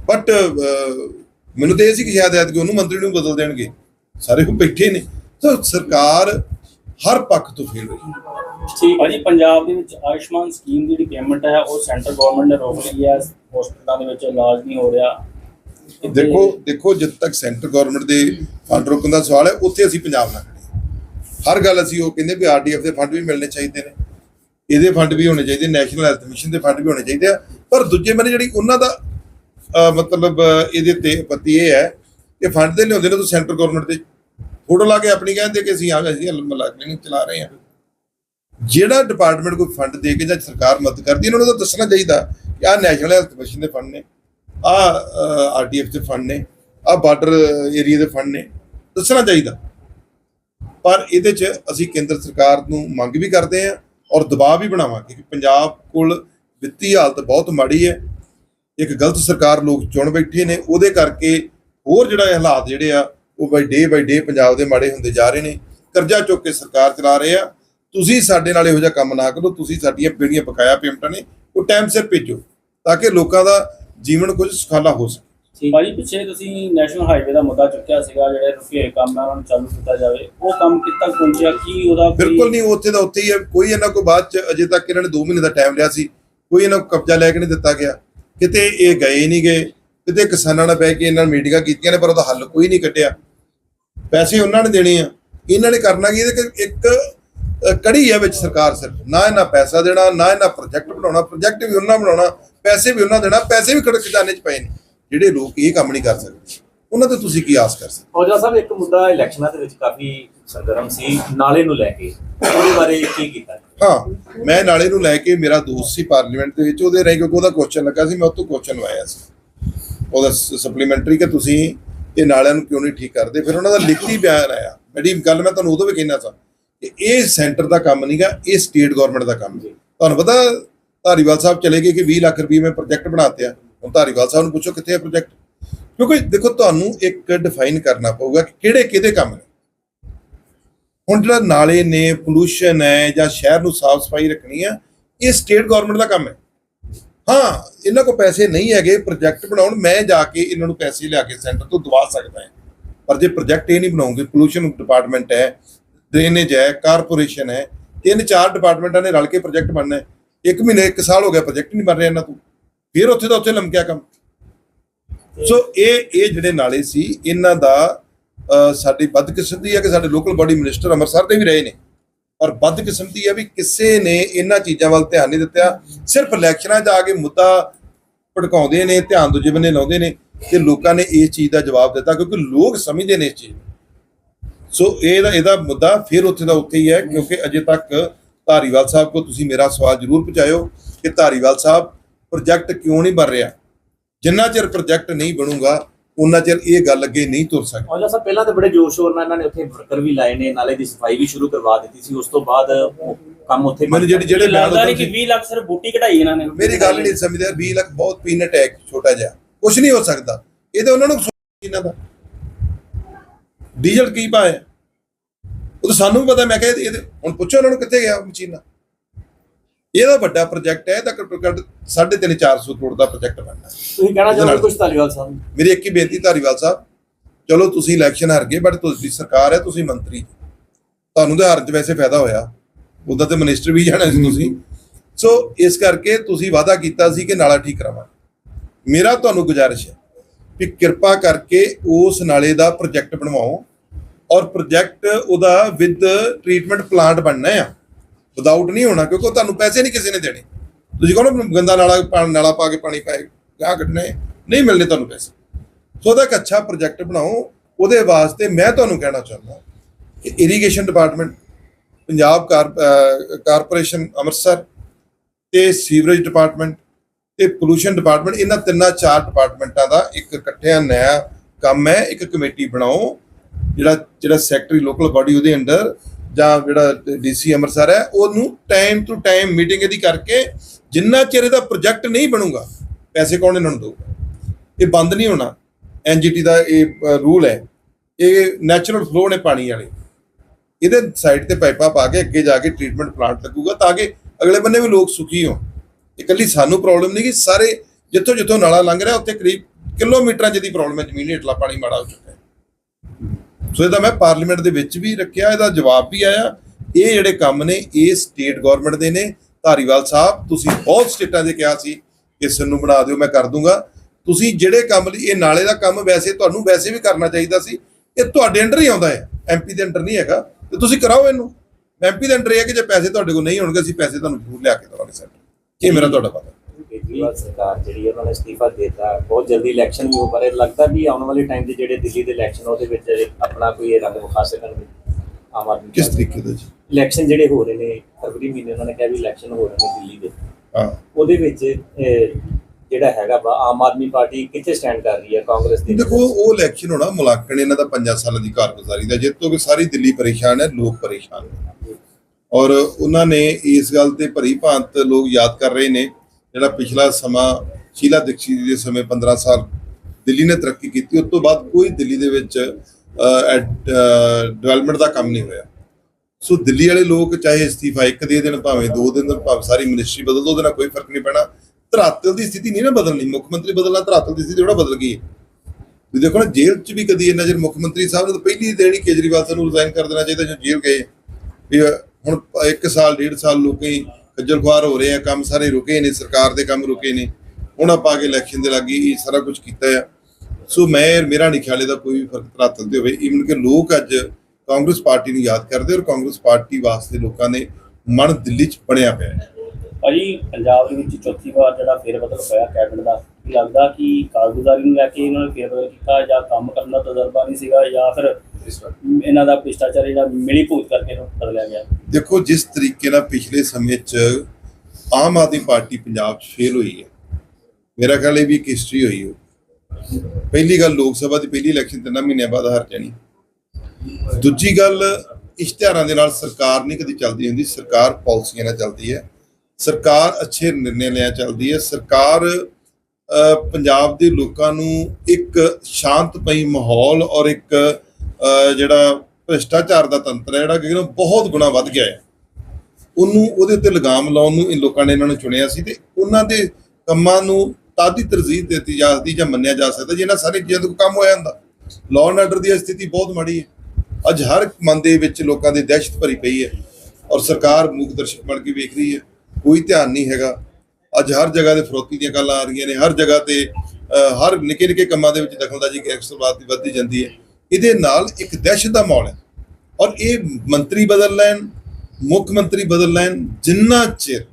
ਬਟ ਮੈਨੂੰ ਤੇ ਇਹ ਸੀ ਕਿ ਸ਼ਾਇਦ ਐਤਕੀ ਉਹਨੂੰ ਮੰਤਰੀ ਨੂੰ ਬਦਲ ਦੇਣਗੇ। ਸਾਰੇ ਉਹ ਬੈਠੇ ਨੇ। ਸੋ ਸਰਕਾਰ ਹਰ ਪੱਖ ਤੋਂ ਫੇਲ ਹੋਈ।
ਠੀਕ ਭਾਜੀ ਪੰਜਾਬ ਦੇ ਵਿੱਚ ਆਯੁਸ਼ਮਾਨ ਸਕੀਮ ਦੀ ਜਿਹੜੀ ਪੇਮੈਂਟ ਹੈ ਉਹ ਸੈਂਟਰ ਗਵਰਨਮੈਂਟ ਨੇ ਰੋਕ ਲਈ ਹੈ। ਹਸਪਤਾਲਾਂ ਦੇ ਵਿੱਚ ਇਲਾਜ ਨਹੀਂ ਹੋ ਰਿਹਾ।
ਦੇਖੋ ਦੇਖੋ ਜਦ ਤੱਕ ਸੈਂਟਰ ਗਵਰਨਮੈਂਟ ਦੇ ਫੰਡ ਰੋਕਣ ਦਾ ਸਵਾਲ ਹੈ ਉੱਥੇ ਅਸੀਂ ਪੰਜਾਬ ਨਾਲ ਖੜੇ ਹਾਂ। ਹਰ ਗੱਲ ਅਸੀਂ ਉਹ ਕਹਿੰਦੇ ਵੀ ਆਰਡੀਐਫ ਦੇ ਫੰਡ ਵੀ ਮਿਲਣੇ ਚਾਹੀਦੇ ਨੇ। ਇਹਦੇ ਫੰਡ ਵੀ ਹੋਣੇ ਚਾਹੀਦੇ ਨੈਸ਼ਨਲ ਹੈਲਥ ਮਿਸ਼ਨ ਦੇ ਫੰਡ ਵੀ ਹੋਣੇ ਚਾਹੀਦੇ ਆ। ਪਰ ਦੂਜੇ ਬੰਨੇ ਜਿਹੜੀ ਉਹਨਾਂ ਦਾ ਮਤਲਬ ਇਹਦੇ ਤੇ ਪਤੀ ਇਹ ਹੈ ਕਿ ਫੰਡ ਦੇ ਲਿਆਉਂਦੇ ਨੇ ਤਾਂ ਸੈਂਟਰ ਗਵਰਨਮੈਂਟ ਦੇ ਫੋਟੋ ਲਾ ਕੇ ਆਪਣੀ ਕਹਿੰਦੇ ਕਿ ਅਸੀਂ ਆ ਅਸੀਂ ਮਲਾ ਕਲੀਨਿਕ ਚਲਾ ਰਹੇ ਹਾਂ। ਜਿਹੜਾ ਡਿਪਾਰਟਮੈਂਟ ਕੋਈ ਫੰਡ ਦੇ ਕੇ ਜਾਂ ਸਰਕਾਰ ਮਦਦ ਕਰਦੀ ਹੈ, ਉਹਨਾਂ ਨੂੰ ਤਾਂ ਦੱਸਣਾ ਚਾਹੀਦਾ ਕਿ ਆਹ ਨੈਸ਼ਨਲ ਹੈਲਥ ਮਿਸ਼ਨ ਦੇ ਫੰਡ ਨੇ ਆ ਆਰਡੀਐਫ ਦੇ ਫੰਡ ਨੇ ਆ ਬਾਰਡਰ ਏਰੀਆ ਦੇ ਫੰਡ ਨੇ ਦੱਸਣਾ ਚਾਹੀਦਾ। ਪਰ ਇਹਦੇ 'ਚ ਅਸੀਂ ਕੇਂਦਰ ਸਰਕਾਰ ਨੂੰ ਮੰਗ ਵੀ ਕਰਦੇ ਹਾਂ ਔਰ ਦਬਾਅ ਵੀ ਬਣਾਵਾਂਗੇ ਕਿ ਪੰਜਾਬ ਕੋਲ ਵਿੱਤੀ ਹਾਲਤ ਬਹੁਤ ਮਾੜੀ ਹੈ। ਇੱਕ ਗਲਤ ਸਰਕਾਰ ਲੋਕ ਚੁਣ ਬੈਠੇ ਨੇ ਉਹਦੇ ਕਰਕੇ ਹੋਰ ਜਿਹੜਾ ਹਾਲਾਤ ਜਿਹੜੇ ਆ ਉਹ ਬਾਈ ਡੇ ਬਾਈ ਡੇ ਪੰਜਾਬ ਦੇ ਮਾੜੇ ਹੁੰਦੇ ਜਾ ਰਹੇ ਨੇ। ਕਰਜ਼ਾ ਚੁੱਕ ਕੇ ਸਰਕਾਰ ਚਲਾ ਰਹੇ ਆ। ਤੁਸੀਂ ਸਾਡੇ ਨਾਲ ਇਹੋ ਜਿਹਾ ਕੰਮ ਨਾ ਕਰੋ ਤੁਸੀਂ ਸਾਡੀਆਂ ਜਿਹੜੀਆਂ ਬਕਾਇਆ ਪੇਮੈਂਟਾਂ ਨੇ ਉਹ ਟਾਈਮ ਸਿਰ ਭੇਜੋ ਤਾਂ ਕਿ ਲੋਕਾਂ ਦਾ ਜੀਵਨ ਕੁਝ ਸੁਖਾਲਾ ਹੋ ਸਕੇ।
ਭਾਜੀ ਪਿੱਛੇ ਤੁਸੀਂ ਨੈਸ਼ਨਲ ਹਾਈਵੇ ਦਾ ਮੁੱਦਾ ਚੁੱਕਿਆ ਸੀਗਾ ਜਿਹੜੇ ਰੁਕੇ ਹੋਏ ਕੰਮ ਆ ਉਹਨਾਂ ਨੂੰ ਚਾਲੂ ਕੀਤਾ ਜਾਵੇ। ਉਹ ਕੰਮ ਕਿੱਥੇ ਤੱਕ ਪਹੁੰਚਿਆ? ਕੀ ਉਹਦਾ
ਬਿਲਕੁਲ ਨਹੀਂ ਉੱਥੇ ਦਾ ਉੱਥੇ ਹੀ ਹੈ। ਕੋਈ ਇਹਨਾਂ ਕੋਲ ਬਾਅਦ ਚ ਅਜੇ ਤੱਕ ਇਹਨਾਂ ਨੇ 2 ਮਹੀਨੇ ਦਾ ਟਾਈਮ ਲਿਆ ਸੀ। ਕੋਈ ਇਹਨਾਂ ਨੂੰ ਕਬਜ਼ਾ ਲੈ ਕੇ ਨਹੀਂ ਦਿੱਤਾ ਗਿਆ। ਕਿਤੇ ਇਹ ਗਏ ਨਹੀਂ ਗਏ ਕਿਤੇ ਕਿਸਾਨਾਂ ਨਾਲ ਬਹਿ ਕੇ ਇਹਨਾਂ ਨੇ ਮੀਟਿੰਗਾਂ ਕੀਤੀਆਂ ਨੇ, ਪਰ ਉਹਦਾ ਹੱਲ ਕੋਈ ਨਹੀਂ ਕੱਢਿਆ। ਪੈਸੇ ਉਹਨਾਂ ਨੇ ਦੇਣੇ ਆ। ਇਹਨਾਂ ਨੇ ਕਰਨਾ ਕੀ? ਇਹਦੇ ਇੱਕ ਕੜੀ ਹੈ ਵਿੱਚ ਸਰਕਾਰ ਸਿਰਫ। ਨਾ ਇਹਨਾਂ ਪੈਸਾ ਦੇਣਾ, ਨਾ ਇਹਨਾਂ ਪ੍ਰੋਜੈਕਟ ਬਣਾਉਣਾ ਪ੍ਰੋਜੈਕਟ ਵੀ ਉਹਨਾਂ ਬਣਾਉਣਾ, ਪੈਸੇ ਵੀ ਉਹਨਾਂ ਦੇਣਾ, ਪੈਸੇ ਵੀ ਖੜੇ ਖਜ਼ਾਨੇ 'ਚ ਪਏ ਨੇ। ਜਿਹੜੇ ਲੋਕ ਇਹ ਕੰਮ ਨਹੀਂ ਕਰ ਸਕਦੇ। ਉਹਨਾਂ ਤੋਂ ਤੁਸੀਂ ਕੀ ਆਸ ਕਰ ਸਕਦੇ?
ਔਜਲਾ ਸਾਹਿਬ, ਇੱਕ ਮੁੱਦਾ ਇਲੈਕਸ਼ਨਾਂ ਦੇ ਵਿੱਚ ਕਾਫੀ ਸਰਗਰਮ ਸੀ, ਨਾਲੇ ਨੂੰ ਲੈ ਕੇ। ਉਹਦੇ ਬਾਰੇ ਕੀ ਕੀਤਾ?
ਹਾਂ, ਮੈਂ ਨਾਲੇ ਨੂੰ ਲੈ ਕੇ ਮੇਰਾ ਦੋਸਤ ਸੀ ਪਾਰਲੀਮੈਂਟ ਦੇ ਵਿੱਚ, ਉਹਦੇ ਰਹਿ ਕੇ ਉਹਦਾ ਕੁਐਸਚਨ ਲੱਗਾ ਸੀ, ਮੈਂ ਉਹ ਤੋਂ ਕੁਐਸਚਨ ਲਵਾਇਆ ਸੀ। ਉਹਦਾ ਸਪਲੀਮੈਂਟਰੀ ਕਿ ਤੁਸੀਂ ਇਹ ਨਾਲਿਆਂ ਨੂੰ ਕਿਉਂ ਨਹੀਂ ਠੀਕ ਕਰਦੇ? ਫਿਰ ਉਹਨਾਂ ਦਾ ਲਿਖਤੀ ਬਿਆਨ ਆਇਆ। ਬੜੀ ਗੱਲ ਮੈਂ ਤੁਹਾਨੂੰ ਉਦੋਂ ਵੀ ਕਹਿਣਾ ਸਾਂ ਕਿ ਇਹ ਸੈਂਟਰ ਦਾ ਕੰਮ ਨਹੀਂਗਾ ਇਹ ਸਟੇਟ ਗਵਰਨਮੈਂਟ ਦਾ ਕੰਮ ਹੈ ਤੁਹਾਨੂੰ ਪਤਾ ਧਾਰੀਵਾਲ ਸਾਹਿਬ ਚਲੇ ਗਏ ਕਿ 20 ਲੱਖ ਰੁਪਏ ਮੈਂ ਪ੍ਰੋਜੈਕਟ ਬਣਾਤੇ ਆ। ਹੁਣ ਧਾਰੀਵਾਲ ਸਾਹਿਬ ਨੂੰ ਪੁੱਛੋ ਕਿੱਥੇ ਹੈ ਪ੍ਰੋਜੈਕਟ ਕਿਉਂਕਿ ਦੇਖੋ, ਤੁਹਾਨੂੰ ਇੱਕ ਡਿਫਾਈਨ ਕਰਨਾ ਪਊਗਾ ਕਿ ਕਿਹੜੇ ਕਿਹਦੇ ਕੰਮ ਨੇ। ਹੁਣ ਜਿਹੜਾ ਨਾਲੇ ਨੇ ਪੋਲੂਸ਼ਨ ਹੈ ਜਾਂ ਸ਼ਹਿਰ ਨੂੰ ਸਾਫ਼ ਸਫ਼ਾਈ ਰੱਖਣੀ ਆ ਇਹ ਸਟੇਟ ਗਵਰਨਮੈਂਟ ਦਾ ਕੰਮ ਹੈ। ਹਾਂ ਇਹਨਾਂ ਕੋਲ ਪੈਸੇ ਨਹੀਂ ਹੈਗੇ ਪ੍ਰੋਜੈਕਟ ਬਣਾਉਣ ਮੈਂ ਜਾ ਕੇ ਇਹਨਾਂ ਨੂੰ ਪੈਸੇ ਲਿਆ ਕੇ ਸੈਂਟਰ ਤੋਂ ਦਵਾ ਸਕਦਾ ਹਾਂ। ਪਰ ਜੇ ਪ੍ਰੋਜੈਕਟ ਇਹ ਨਹੀਂ ਬਣਾਉਂਗੇ ਪੋਲੂਸ਼ਨ ਡਿਪਾਰਟਮੈਂਟ ਹੈ ਡਰੇਨੇਜ ਹੈ ਕਾਰਪੋਰੇਸ਼ਨ ਹੈ ਤਿੰਨ ਚਾਰ ਡਿਪਾਰਟਮੈਂਟਾਂ ਨੇ ਰਲ ਕੇ ਪ੍ਰੋਜੈਕਟ ਬਣਨਾ ਹੈ। ਇੱਕ ਮਹੀਨੇ ਇੱਕ ਸਾਲ ਹੋ ਗਿਆ ਪ੍ਰੋਜੈਕਟ ਨਹੀਂ ਬਣ ਰਿਹਾ ਇਹਨਾਂ ਤੋਂ। ਫਿਰ ਉੱਥੇ ਦਾ ਉੱਥੇ ਲਮਕਿਆ ਕੰਮ। ਸੋ ਇਹ ਇਹ ਜਿਹੜੇ ਨਾਲੇ ਸੀ ਇਹਨਾਂ ਦਾ ਸਾਡੀ ਬਦਕਿਸਮਤੀ ਹੈ ਕਿ ਸਾਡੇ ਲੋਕਲ ਬਾਡੀ ਮਿਨਿਸਟਰ ਅੰਮ੍ਰਿਤਸਰ ਦੇ ਵੀ ਰਹੇ ਨੇ। ਪਰ ਬਦਕਿਸਮਤੀ ਹੈ ਵੀ ਕਿਸੇ ਨੇ ਇਹਨਾਂ ਚੀਜ਼ਾਂ ਵੱਲ ਧਿਆਨ ਨਹੀਂ ਦਿੱਤਾ। ਸਿਰਫ ਇਲੈਕਸ਼ਨਾਂ 'ਚ ਆ ਕੇ ਮੁੱਦਾ ਭੜਕਾਉਂਦੇ ਨੇ, ਧਿਆਨ ਦੂਜੇ ਬੰਨੇ ਲਾਉਂਦੇ ਨੇ ਕਿ ਲੋਕਾਂ ਨੇ ਇਸ ਚੀਜ਼ ਦਾ ਜਵਾਬ ਦਿੱਤਾ ਕਿਉਂਕਿ ਲੋਕ ਸਮਝਦੇ ਨੇ ਇਸ ਚੀਜ਼ ਨੂੰ। ਸੋ ਇਹਦਾ ਇਹਦਾ ਮੁੱਦਾ ਫਿਰ ਉੱਥੇ ਦਾ ਉੱਥੇ ਹੀ ਹੈ ਕਿਉਂਕਿ ਅਜੇ ਤੱਕ ਧਾਰੀਵਾਲ ਸਾਹਿਬ ਕੋ ਤੁਸੀਂ ਮੇਰਾ ਸਵਾਲ ਜ਼ਰੂਰ ਪਹੁੰਚਾਇਓ ਕਿ ਧਾਰੀਵਾਲ ਸਾਹਿਬ ਪ੍ਰੋਜੈਕਟ ਕਿਉਂ ਨਹੀਂ ਬਣ ਰਿਹਾ? ਜਿੰਨਾ ਚਿਰ ਪ੍ਰੋਜੈਕਟ ਨਹੀਂ ਬਣੂਗਾ ਉਹਨਾਂ ਚਿਰ ਇਹ ਗੱਲ ਅੱਗੇ ਨਹੀਂ ਤੁਰ ਸਕਦੀ।
ਔਜਲਾ ਸਾਹਿਬ ਪਹਿਲਾਂ ਤਾਂ ਬੜੇ ਜੋਸ਼ ਸ਼ੋਰ ਨਾਲ ਇਹਨਾਂ ਨੇ ਉੱਥੇ ਵਰਕਰ ਵੀ ਲਾਏ ਨੇ ਨਾਲੇ ਦੀ ਸਫ਼ਾਈ ਵੀ ਸ਼ੁਰੂ ਕਰਵਾ ਦਿੱਤੀ ਸੀ ਉਸ ਤੋਂ ਬਾਅਦ ਕੰਮ ਉੱਥੇ
ਮੈਨੂੰ ਜਿਹੜੀ ਜਿਹੜੇ
ਲੱਗਦਾ ਨਹੀਂ ਕਿ
ਸੀ
20 ਲੱਖ ਸਿਰਫ ਬੂਟੀ ਕਢਾਈ ਇਹਨਾਂ ਨੇ।
ਮੇਰੀ ਗੱਲ ਨਹੀਂ ਸਮਝਦੇ 20 ਲੱਖ ਬਹੁਤ ਪੀਨਟ ਹੈ ਇੱਕ ਛੋਟਾ ਜਿਹਾ। ਕੁਝ ਨਹੀਂ ਹੋ ਸਕਦਾ। ਇਹ ਤਾਂ ਉਹਨਾਂ ਨੂੰ ਇਹਨਾਂ ਦਾ। ਡੀਜ਼ਲ ਕੀ ਪਾਇਆ? ਉਹ ਤਾਂ ਸਾਨੂੰ ਵੀ ਪਤਾ ਮੈਂ ਕਿਹਾ ਇਹਦੇ ਹੁਣ ਪੁੱਛੋ ਉਹਨਾਂ ਨੂੰ ਕਿੱਥੇ ਗਿਆ ਮਚੀਨਾ ਇਹਦਾ ਵੱਡਾ ਪ੍ਰੋਜੈਕਟ ਹੈ ਇਹ ਤਾਂ ਘੱਟੋ ਘੱਟ 3.5 400 ਕਰੋੜ ਦਾ ਪ੍ਰੋਜੈਕਟ ਬਣਨਾ
ਤੁਸੀਂ ਕਹਿਣਾ ਚਾਹੋਗੇ ਕੁਝ ਧਾਲੀਵਾਲ ਸਾਹਿਬ?
ਮੇਰੀ ਇੱਕ ਹੀ ਬੇਨਤੀ ਧਾਰੀਵਾਲ ਸਾਹਿਬ ਚਲੋ ਤੁਸੀਂ ਇਲੈਕਸ਼ਨ ਹਾਰ ਗਏ ਬਟ ਤੁਹਾਡੀ ਸਰਕਾਰ ਹੈ ਤੁਸੀਂ ਮੰਤਰੀ। ਤੁਹਾਨੂੰ ਤਾਂ ਹਰ ਚ ਵੈਸੇ ਫਾਇਦਾ ਹੋਇਆ। ਉਦੋਂ ਤੇ ਮਿਨਿਸਟਰ ਵੀ ਜਾਣਾ ਸੀ ਤੁਸੀਂ। ਸੋ ਇਸ ਕਰਕੇ ਤੁਸੀਂ ਵਾਅਦਾ ਕੀਤਾ ਸੀ ਕਿ ਨਾਲਾ ਠੀਕ ਕਰਾਵਾਂਗੇ। ਮੇਰਾ ਤੁਹਾਨੂੰ ਗੁਜ਼ਾਰਿਸ਼ ਹੈ ਕਿ ਕਿਰਪਾ ਕਰਕੇ ਉਸ ਨਾਲੇ ਦਾ ਪ੍ਰੋਜੈਕਟ ਬਣਵਾਓ। ਔਰ ਪ੍ਰੋਜੈਕਟ ਉਹਦਾ ਵਿਦ ਟ੍ਰੀਟਮੈਂਟ ਪਲਾਂਟ ਬਣਨਾ ਆ ਵਿਦਆਊਟ ਨਹੀਂ ਹੋਣਾ, ਕਿਉਂਕਿ ਉਹ ਤੁਹਾਨੂੰ ਪੈਸੇ ਨਹੀਂ ਕਿਸੇ ਨੇ ਦੇਣੇ। ਤੁਸੀਂ ਕਹੋ ਨਾ ਗੰਦਾ ਨਾਲਾ ਪਾ- ਨਾਲਾ ਪਾ ਕੇ ਪਾਣੀ ਪਾਏ, ਗਾਹ ਕੱਢਣੇ, ਨਹੀਂ ਮਿਲਣੇ ਤੁਹਾਨੂੰ ਪੈਸੇ। ਸੋ ਉਹਦਾ ਇੱਕ ਅੱਛਾ ਪ੍ਰੋਜੈਕਟ ਬਣਾਓ, ਉਹਦੇ ਵਾਸਤੇ ਮੈਂ ਤੁਹਾਨੂੰ ਕਹਿਣਾ ਚਾਹੁੰਦਾ ਕਿ ਇਰੀਗੇਸ਼ਨ ਡਿਪਾਰਟਮੈਂਟ ਪੰਜਾਬ ਕਾਰ- ਕਾਰਪੋਰੇਸ਼ਨ ਅੰਮ੍ਰਿਤਸਰ ਤੇ ਸੀਵਰੇਜ ਡਿਪਾਰਟਮੈਂਟ ਤੇ ਪੋਲੂਸ਼ਨ ਡਿਪਾਰਟਮੈਂਟ ਇਹਨਾਂ ਤਿੰਨਾਂ ਚਾਰ ਡਿਪਾਰਟਮੈਂਟਾਂ ਦਾ ਇੱਕ ਇਕੱਠਿਆਂ ਨਇਆ ਕੰਮ ਹੈ, ਇੱਕ ਕਮੇਟੀ ਬਣਾਓ, ਜਿਹੜਾ ਜਿਹੜਾ ਸੈਕਟਰੀ ਲੋਕਲ ਬਾਡੀ ਉਹਦੇ ਅੰਡਰ ਜਾਂ ਜਿਹੜਾ ਡੀਸੀ ਅੰਮ੍ਰਿਤਸਰ ਹੈ, ਉਹਨੂੰ ਟਾਈਮ ਟੂ ਟਾਈਮ ਮੀਟਿੰਗ ਇਹਦੀ ਕਰਕੇ ਜਿੰਨਾ ਚਿਰ ਇਹਦਾ ਪ੍ਰੋਜੈਕਟ ਨਹੀਂ ਬਣੂਗਾ, ਪੈਸੇ ਕੌਣ ਇਹਨਾਂ ਨੂੰ ਦਊਗਾ? ਇਹ ਬੰਦ ਨਹੀਂ ਹੋਣਾ। ਐਨਜੀਟੀ ਦਾ ਇਹ ਰੂਲ ਹੈ। ਇਹ ਨੈਚੁਰਲ ਫਲੋ ਨੇ ਪਾਣੀ ਵਾਲੇ। ਇਹਦੇ ਸਾਈਡ ਤੇ ਪਾਈਪਾਂ ਪਾ ਕੇ ਅੱਗੇ ਜਾ ਕੇ ਟ੍ਰੀਟਮੈਂਟ ਪਲਾਂਟ ਲੱਗੂਗਾ ਤਾਂ ਕਿ ਅਗਲੇ ਬੰਨੇ ਵੀ ਲੋਕ ਸੁਖੀ ਹੋਣ। ਇਹ ਇਕੱਲੀ ਸਾਨੂੰ ਪ੍ਰੋਬਲਮ ਨਹੀਂ ਕਿ ਸਾਰੇ ਜਿੱਥੋਂ ਜਿੱਥੋਂ ਨਾਲਾ ਲੰਘ ਰਿਹਾ, ਉੱਥੇ ਕਰੀਬ ਕਿਲੋਮੀਟਰਾਂ ਜਿਹਦੀ ਪ੍ਰੋਬਲਮ ਹੈ, ਜ਼ਮੀਨ ਹੇਠਲਾ ਪਾਣੀ ਮਾੜਾ ਹੋ ਚੁੱਕਾ ਸੋ ਇਹਦਾ ਮੈਂ ਪਾਰਲੀਮੈਂਟ ਦੇ ਵਿੱਚ ਵੀ ਰੱਖਿਆ ਇਹਦਾ ਜਵਾਬ ਵੀ ਆਇਆ। ਇਹ ਜਿਹੜੇ ਕੰਮ ਨੇ ਇਹ ਸਟੇਟ ਗਵਰਨਮੈਂਟ ਦੇ ਨੇ। ਧਾਰੀਵਾਲ ਸਾਹਿਬ ਤੁਸੀਂ ਬਹੁਤ ਸਟੇਟਾਂ ਦੇ ਕਿਹਾ ਸੀ ਕਿ ਇਸ ਨੂੰ ਬਣਾ ਦਿਓ ਮੈਂ ਕਰ ਦੂੰਗਾ। ਤੁਸੀਂ ਜਿਹੜੇ ਕੰਮ ਲਈ ਇਹ ਨਾਲੇ ਦਾ ਕੰਮ ਵੈਸੇ ਤੁਹਾਨੂੰ ਵੈਸੇ ਵੀ ਕਰਨਾ ਚਾਹੀਦਾ ਸੀ। ਇਹ ਤੁਹਾਡੇ ਅੰਡਰ ਹੀ ਆਉਂਦਾ ਹੈ। ਐਮਪੀ ਦੇ ਅੰਡਰ ਨਹੀਂ ਹੈਗਾ। ਤੇ ਤੁਸੀਂ ਕਰਾਓ ਇਹਨੂੰ। ਐਮਪੀ ਦੇ ਅੰਡਰ ਇਹ ਹੈ ਕਿ ਜੇ ਪੈਸੇ ਤੁਹਾਡੇ ਕੋਲ ਨਹੀਂ ਹੋਣਗੇ ਅਸੀਂ ਪੈਸੇ ਤੁਹਾਨੂੰ ਜ਼ਰੂਰ ਲਿਆ ਕੇ ਦੇਵਾਂਗੇ ਸੈਂਟਰ ਇਹ ਮੇਰਾ ਤੁਹਾਡਾ ਵਾਅਦਾ
ਕੇਜਰੀਵਾਲ ਸਰਕਾਰ ਜਿਹੜੀ ਉਹਨਾਂ ਨੇ ਅਸਤੀਫਾ ਦੇ ਦਿੱਤਾ। ਬਹੁਤ ਜਲਦੀ ਇਲੈਕਸ਼ਨ ਵੀ ਹੋ ਪਰ ਇਹ ਲੱਗਦਾ ਵੀ ਆਉਣ ਵਾਲੇ ਟਾਈਮ 'ਚ ਜਿਹੜੇ ਦਿੱਲੀ ਦੇ ਇਲੈਕਸ਼ਨ ਉਹਦੇ ਵਿੱਚ ਆਪਣਾ ਕੋਈ ਰੰਗ ਵਿਖਾ ਸਕਣਗੇ ਆਮ ਆਦਮੀ
ਕਿਸ ਤਰੀਕੇ ਦਾ ਜੀ?
ਇਲੈਕਸ਼ਨ ਜਿਹੜੇ ਹੋ ਰਹੇ ਨੇ ਫਰਵਰੀ ਮਹੀਨੇ ਉਹਨਾਂ ਨੇ ਕਿਹਾ ਵੀ ਇਲੈਕਸ਼ਨ ਹੋ ਰਹੇ ਨੇ ਦਿੱਲੀ ਦੇ।
ਹਾਂ।
ਉਹਦੇ ਵਿੱਚ ਜਿਹੜਾ ਹੈਗਾ ਵਾ ਆਮ ਆਦਮੀ ਪਾਰਟੀ ਕਿੱਥੇ ਸਟੈਂਡ ਕਰ ਰਹੀ ਹੈ ਕਾਂਗਰਸ ਦੇ
ਦੇਖੋ ਉਹ ਇਲੈਕਸ਼ਨ ਹੋਣਾ ਮੁਲਾਂਕਣ ਇਹਨਾਂ ਦਾ 5 ਸਾਲਾਂ ਦੀ ਕਾਰਗੁਜ਼ਾਰੀ ਦਾ ਜਿੱਤੋਂ ਕਿ ਸਾਰੀ ਦਿੱਲੀ ਪਰੇਸ਼ਾਨ ਹੈ ਲੋਕ ਪਰੇਸ਼ਾਨ ਨੇ। ਔਰ ਉਹਨਾਂ ਨੇ ਇਸ ਗੱਲ ਤੇ ਭਰੀ ਭਾਂਤ ਲੋਕ ਯਾਦ ਕਰ ਰਹੇ ਨੇ ਜਿਹੜਾ ਪਿਛਲਾ ਸਮਾਂ ਸ਼ੀਲਾ ਦੀਕਸ਼ਿਤ ਦੇ ਸਮੇਂ 15 ਸਾਲ ਦਿੱਲੀ ਨੇ ਤਰੱਕੀ ਕੀਤੀ, ਉਸ ਤੋਂ ਬਾਅਦ ਕੋਈ ਦਿੱਲੀ ਦੇ ਵਿੱਚ ਡਿਵੈਲਪਮੈਂਟ ਦਾ ਕੰਮ ਨਹੀਂ ਹੋਇਆ। ਸੋ ਦਿੱਲੀ ਵਾਲੇ ਲੋਕ ਚਾਹੇ ਅਸਤੀਫਾ ਇੱਕ ਦੇ ਦੇਣ ਭਾਵੇਂ ਦੋ ਦਿਨ ਭਾਵੇਂ ਸਾਰੀ ਮਿਨਿਸਟਰੀ ਬਦਲ ਦੋ, ਉਹਦੇ ਨਾਲ ਕੋਈ ਫ਼ਰਕ ਨਹੀਂ ਪੈਣਾ। ਧਰਾਤਲ ਦੀ ਸਥਿਤੀ ਨਹੀਂ ਨਾ ਬਦਲਣੀ, ਮੁੱਖ ਮੰਤਰੀ ਬਦਲਣਾ, ਧਰਾਤਲ ਦੀ ਸਥਿਤੀ ਥੋੜਾ ਬਦਲ ਗਈ ਤੁਸੀਂ ਦੇਖੋ ਨਾ, ਜੇਲ੍ਹ 'ਚ ਵੀ ਕਦੀ ਇੰਨਾ ਚਿਰ ਮੁੱਖ ਮੰਤਰੀ ਸਾਹਿਬ ਨੂੰ ਤਾਂ ਪਹਿਲੀ ਦੇਣੀ ਕੇਜਰੀਵਾਲ ਸਾਹਿਬ ਨੂੰ ਰਿਜ਼ਾਈਨ ਕਰ ਦੇਣਾ ਚਾਹੀਦਾ ਜੋ ਜੇਲ੍ਹ ਗਏ। ਵੀ ਹੁਣ 1 ਸਾਲ, ਡੇਢ ਸਾਲ ਲੋਕੀ ਖੱਜਲ ਖੁਆਰ ਹੋ ਰਹੇ ਆ, ਕੰਮ ਸਾਰੇ ਰੁਕੇ ਨੇ, ਸਰਕਾਰ ਦੇ ਕੰਮ ਰੁਕੇ ਨੇ। ਹੁਣ ਆਪਾਂ ਕੇ ਇਲੈਕਸ਼ਨ ਦੇ ਲੱਗੀ ਇਹ ਸਾਰਾ ਕੁਝ ਕੀਤਾ ਆ। ਸੋ ਮੈਂ, ਮੇਰਾ ਨਹੀਂ ਖਿਆਲ ਇਹਦਾ ਕੋਈ ਵੀ ਫ਼ਰਕ ਧਰਾਤਲ ਤੇ ਹੋਵੇ। ਈਵਨ ਕਿ ਲੋਕ ਅੱਜ ਕਾਂਗਰਸ ਪਾਰਟੀ ਨੂੰ ਯਾਦ ਕਰਦੇ ਔਰ ਕਾਂਗਰਸ ਪਾਰਟੀ ਵਾਸਤੇ ਲੋਕਾਂ ਦੇ ਮਨ ਦਿੱਲੀ 'ਚ ਬਣਿਆ ਪਿਆ ਹੈ।
ਭਾਜੀ, ਪੰਜਾਬ ਦੇ ਵਿੱਚ ਚੌਥੀ ਵਾਰ ਜਿਹੜਾ ਫੇਰ ਬਦਲ ਹੋਇਆ ਕੈਬਨਿਟ ਦਾ ਲੱਗਦਾ ਕਿ ਕਾਰਗੁਜ਼ਾਰੀ ਨੂੰ ਲੈ ਕੇ ਇਹਨਾਂ ਨੇ ਫੇਰ ਬਦਲ ਕੀਤਾ ਜਾਂ ਕੰਮ ਕਰਨ ਦਾ ਤਜਰਬਾ ਨਹੀਂ ਸੀਗਾ ਜਾਂ ਫਿਰ ਇਹਨਾਂ ਦਾ ਭ੍ਰਿਸ਼ਟਾਚਾਰ ਜਿਹੜਾ ਮਿਲੀ ਭੂਤ ਕਰਕੇ ਬਦਲਿਆ ਗਿਆ।
ਦੇਖੋ, ਜਿਸ ਤਰੀਕੇ ਨਾਲ ਪਿਛਲੇ ਸਮੇਂ 'ਚ ਆਮ ਆਦਮੀ ਪਾਰਟੀ ਪੰਜਾਬ 'ਚ ਫੇਲ ਹੋਈ ਹੈ, ਮੇਰਾ ਖਿਆਲ ਇਹ ਵੀ ਇੱਕ ਹਿਸਟਰੀ ਹੋਈ ਹੋ ਪਹਿਲੀ ਗੱਲ ਲੋਕ ਸਭਾ ਦੀ ਪਹਿਲੀ ਇਲੈਕਸ਼ਨ ਤਿੰਨਾਂ ਮਹੀਨਿਆਂ ਬਾਅਦ ਹਾਰ ਜਾਣੀ। ਦੂਜੀ ਗੱਲ, ਇਸ਼ਤਿਹਾਰਾਂ ਦੇ ਨਾਲ ਸਰਕਾਰ ਨਹੀਂ ਕਦੀ ਚੱਲਦੀ ਹੁੰਦੀ, ਸਰਕਾਰ ਪਾਲਿਸੀਆਂ ਨਾਲ ਚੱਲਦੀ ਹੈ। ਸਰਕਾਰ ਅੱਛੇ ਨਿਰਣੇ ਲਿਆ ਚੱਲਦੀ ਹੈ। ਸਰਕਾਰ ਪੰਜਾਬ ਦੇ ਲੋਕਾਂ ਨੂੰ ਇੱਕ ਸ਼ਾਂਤਮਈ ਮਾਹੌਲ ਔਰ ਇੱਕ ਜਿਹੜਾ ਭ੍ਰਿਸ਼ਟਾਚਾਰ ਦਾ ਤੰਤਰ ਹੈ, ਜਿਹੜਾ ਕਿ ਬਹੁਤ ਗੁਣਾ ਵੱਧ ਗਿਆ ਹੈ। ਉਹਨੂੰ, ਉਹਦੇ ਉੱਤੇ ਲਗਾਮ ਲਾਉਣ ਨੂੰ ਇਹ ਲੋਕਾਂ ਨੇ ਇਹਨਾਂ ਨੂੰ ਚੁਣਿਆ ਸੀ ਤੇ ਉਹਨਾਂ ਦੇ ਕੰਮਾਂ ਨੂੰ ਤਾਦੀ ਤਰਜੀਹ ਦਿੱਤੀ ਜਾ ਸਕਦੀ ਜਾਂ ਮੰਨਿਆ ਜਾ ਸਕਦਾ, ਜੇ ਇਹਨਾਂ ਸਾਰੇ ਚੀਜ਼ਾਂ ਤੋਂ ਕੰਮ ਹੋਇਆ ਹੁੰਦਾ। ਲਾਅ ਐਂਡ ਆਰਡਰ ਦੀ ਸਥਿਤੀ ਬਹੁਤ ਮਾੜੀ ਹੈ। ਅੱਜ ਹਰ ਮਨ ਦੇ ਵਿੱਚ ਲੋਕਾਂ ਦੀ ਦਹਿਸ਼ਤ ਭਰੀ ਪਈ ਹੈ ਔਰ ਸਰਕਾਰ ਮੂਕ ਦਰਸ਼ਕ ਬਣ ਕੇ ਵੇਖ ਰਹੀ ਹੈ। ਕੋਈ ਧਿਆਨ ਨਹੀਂ ਹੈਗਾ। ਅੱਜ ਹਰ ਜਗ੍ਹਾ ਤੇ ਫਰੋਤੀ ਦੀਆਂ ਗੱਲਾਂ ਆ ਰਹੀਆਂ ਨੇ। ਹਰ ਜਗ੍ਹਾ ਤੇ ਹਰ ਨਿੱਕੇ ਨਿੱਕੇ ਕੰਮਾਂ ਦੇ ਵਿੱਚ ਦਖਲਅੰਦਾਜ਼ੀ ਗੈਂਗਸਟਰਵਾਦ ਦੀ ਵੱਧਦੀ ਜਾਂਦੀ ਹੈ। ਇਹਦੇ ਨਾਲ ਇੱਕ ਦਹਿਸ਼ਤ ਦਾ ਮਾਹੌਲ ਹੈ। ਔਰ ਇਹ ਮੰਤਰੀ ਬਦਲ ਲੈਣ ਮੁੱਖ ਮੰਤਰੀ ਬਦਲ ਲੈਣ ਜਿੰਨਾ ਚਿਰ